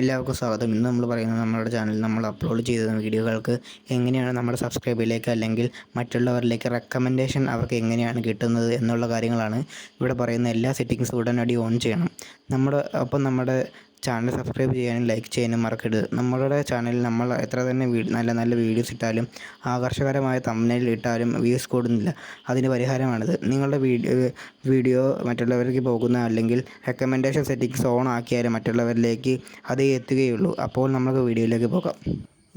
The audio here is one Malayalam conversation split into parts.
എല്ലാവർക്കും സ്വാഗതം. ഇന്ന് നമ്മൾ പറയുന്നത് നമ്മുടെ ചാനലിൽ നമ്മൾ അപ്ലോഡ് ചെയ്ത വീഡിയോകൾക്ക് എങ്ങനെയാണ് നമ്മുടെ സബ്സ്ക്രൈബിലേക്ക് അല്ലെങ്കിൽ മറ്റുള്ളവരിലേക്ക് റെക്കമെൻഡേഷൻ അവർക്ക് എങ്ങനെയാണ് കിട്ടുന്നത് എന്നുള്ള കാര്യങ്ങളാണ് ഇവിടെ പറയുന്ന എല്ലാ സെറ്റിങ്സും ഉടനടി ഓൺ ചെയ്യണം. നമ്മുടെ ഒപ്പം നമ്മുടെ ചാനൽ സബ്സ്ക്രൈബ് ചെയ്യാനും ലൈക്ക് ചെയ്യാനും മറക്കരുത്. നമ്മളുടെ ചാനലിൽ നമ്മൾ എത്ര തന്നെ നല്ല നല്ല വീഡിയോസ് ഇട്ടാലും ആകർഷകരമായ തമ്മനയിൽ ഇട്ടാലും വ്യൂസ് കൂടുന്നില്ല. അതിന് പരിഹാരമാണിത്. നിങ്ങളുടെ വീഡിയോ വീഡിയോ മറ്റുള്ളവർക്ക് പോകുന്ന അല്ലെങ്കിൽ റെക്കമെൻഡേഷൻ സെറ്റിങ്സ് ഓൺ ആക്കിയാലും മറ്റുള്ളവരിലേക്ക് അത് എത്തുകയുള്ളൂ. അപ്പോൾ നമുക്ക് വീഡിയോയിലേക്ക് പോകാം.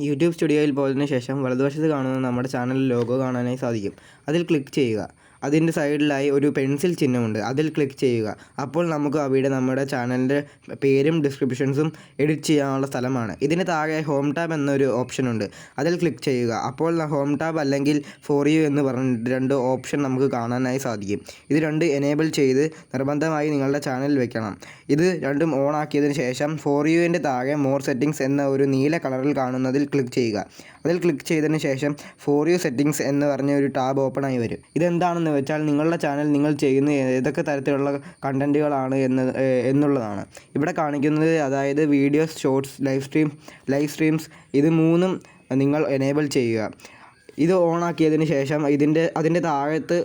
യൂട്യൂബ് സ്റ്റുഡിയോയിൽ പോയതിനു ശേഷം വലതുവശത്ത് കാണുന്ന നമ്മുടെ ചാനൽ ലോഗോ കാണാനായി സാധിക്കും. അതിൽ ക്ലിക്ക് ചെയ്യുക. അതിന്റെ സൈഡിലായി ഒരു പെൻസിൽ ചിഹ്നമുണ്ട്. അതിൽ ക്ലിക്ക് ചെയ്യുക. അപ്പോൾ നമുക്ക് അവിടെ നമ്മുടെ ചാനലിന്റെ പേരും ഡിസ്ക്രിപ്ഷൻസും എഡിറ്റ് ചെയ്യാനുള്ള സ്ഥലമാണ്. ഇതിന് താഴെ ഹോം ടാബ് എന്നൊരു ഓപ്ഷൻ ഉണ്ട്. അതിൽ ക്ലിക്ക് ചെയ്യുക. അപ്പോൾ ഹോം ടാബ് അല്ലെങ്കിൽ ഫോർ യു എന്ന് പറഞ്ഞ രണ്ട് ഓപ്ഷൻ നമുക്ക് കാണാനായി സാധിക്കും. ഇത് രണ്ട് എനേബിൾ ചെയ്ത് നിർബന്ധമായി നിങ്ങളുടെ ചാനൽ വെക്കണം. ഇത് രണ്ടും ഓൺ ആക്കിയതിന് ശേഷം ഫോർ യുവിന്റെ താഴെ മോർ സെറ്റിംഗ്സ് എന്ന ഒരു നീല കളറിൽ കാണുന്നതിൽ ക്ലിക്ക് ചെയ്യുക. അതിൽ ക്ലിക്ക് ചെയ്തതിന് ശേഷം ഫോർ യു സെറ്റിംഗ്സ് എന്ന് പറഞ്ഞ ഒരു ടാബ് ഓപ്പൺ ആയി വരും. ഇതെന്താണെന്ന് വെച്ചാൽ നിങ്ങളുടെ ചാനൽ നിങ്ങൾ ചെയ്യുന്ന ഏതൊക്കെ തരത്തിലുള്ള കണ്ടന്റുകളാണ് എന്ന് എന്നുള്ളതാണ്. ഇവിടെ കാണിക്കുന്നത് അതായത് videos shorts live stream live streams ഇത് മൂന്നും നിങ്ങൾ എനേബിൾ ചെയ്യുക. ഇത് ഓണാക്കിയതിന് ശേഷം ഇതിന്റെ അതിന്റെ താഴത്ത്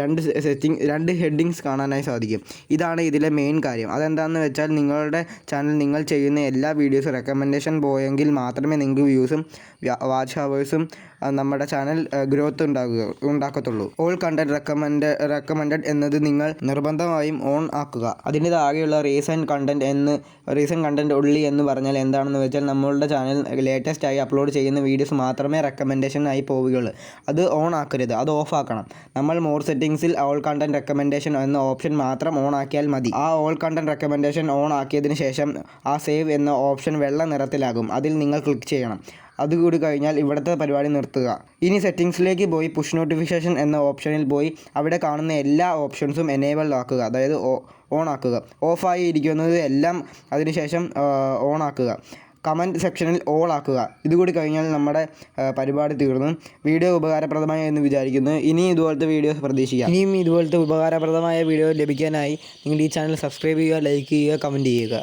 രണ്ട് സെറ്റിംഗ് രണ്ട് ഹെഡിങ്സ് കാണാനായി സാധിക്കും. ഇതാണ് ഇതിലെ മെയിൻ കാര്യം. അതെന്താണെന്ന് വെച്ചാൽ നിങ്ങളുടെ ചാനൽ നിങ്ങൾ ചെയ്യുന്ന എല്ലാ വീഡിയോസും റെക്കമെൻഡേഷൻ പോയെങ്കിൽ മാത്രമേ നിങ്ങൾക്ക് വ്യൂസും വാച്ച് ഹവേഴ്സും നമ്മുടെ ചാനൽ ഗ്രോത്ത് ഉണ്ടാകുക ഉണ്ടാക്കത്തുള്ളൂ. ഓൾ കണ്ടന്റ് റെക്കമെൻഡ് റെക്കമെൻഡഡ് എന്നത് നിങ്ങൾ നിർബന്ധമായും ഓൺ ആക്കുക. അതിന്റെ താഴെയുള്ള റീസെന്റ് കണ്ടന്റ് എന്ന് റീസെന്റ് കണ്ടന്റ് ഉള്ളി എന്ന് പറഞ്ഞാൽ എന്താണെന്ന് വെച്ചാൽ നമ്മളുടെ ചാനൽ ലേറ്റസ്റ്റ് ആയി അപ്ലോഡ് ചെയ്യുന്ന വീഡിയോസ് മാത്രമേ റെക്കമെൻഡേഷൻ ആയി പോവുകയുള്ളൂ. അത് ഓൺ ആക്കരുത്. അത് ഓഫ് ആക്കണം. നമ്മൾ മോർ സെറ്റിംഗ്സിൽ ഓൾ കണ്ടന്റ് റെക്കമെൻഡേഷൻ എന്ന ഓപ്ഷൻ മാത്രം ഓൺ ആക്കിയാൽ മതി. ആ ഓൾ കണ്ടന്റ് റെക്കമെൻഡേഷൻ ഓൺ ആക്കിയതിന് ശേഷം ആ സേവ് എന്ന ഓപ്ഷൻ വെള്ള നിറത്തിലാകും. അതിൽ നിങ്ങൾ ക്ലിക്ക് ചെയ്യണം. അതുകൂടി കഴിഞ്ഞാൽ ഇവിടുത്തെ പരിപാടി നിർത്തുക. ഇനി സെറ്റിങ്സിലേക്ക് പോയി പുഷ് നോട്ടിഫിക്കേഷൻ എന്ന ഓപ്ഷനിൽ പോയി അവിടെ കാണുന്ന എല്ലാ ഓപ്ഷൻസും എനേബിൾ ആക്കുക. അതായത് ഓൺ ആക്കുക. ഓഫായി ഇരിക്കുന്നത് എല്ലാം അതിനുശേഷം ഓൺ ആക്കുക. കമന്റ് സെക്ഷനിൽ ഓൾ ആക്കുക. ഇതുകൂടി കഴിഞ്ഞാൽ നമ്മുടെ പരിപാടി തീർന്നു. വീഡിയോ ഉപകാരപ്രദമായി എന്ന് വിചാരിക്കുന്നു. ഇനിയും ഇതുപോലത്തെ വീഡിയോസ് പ്രതീക്ഷിക്കാം. ഇനിയും ഇതുപോലത്തെ ഉപകാരപ്രദമായ വീഡിയോ ലഭിക്കാനായി നിങ്ങൾ ഈ ചാനൽ സബ്സ്ക്രൈബ് ചെയ്യുക ലൈക്ക് ചെയ്യുക കമന്റ് ചെയ്യുക.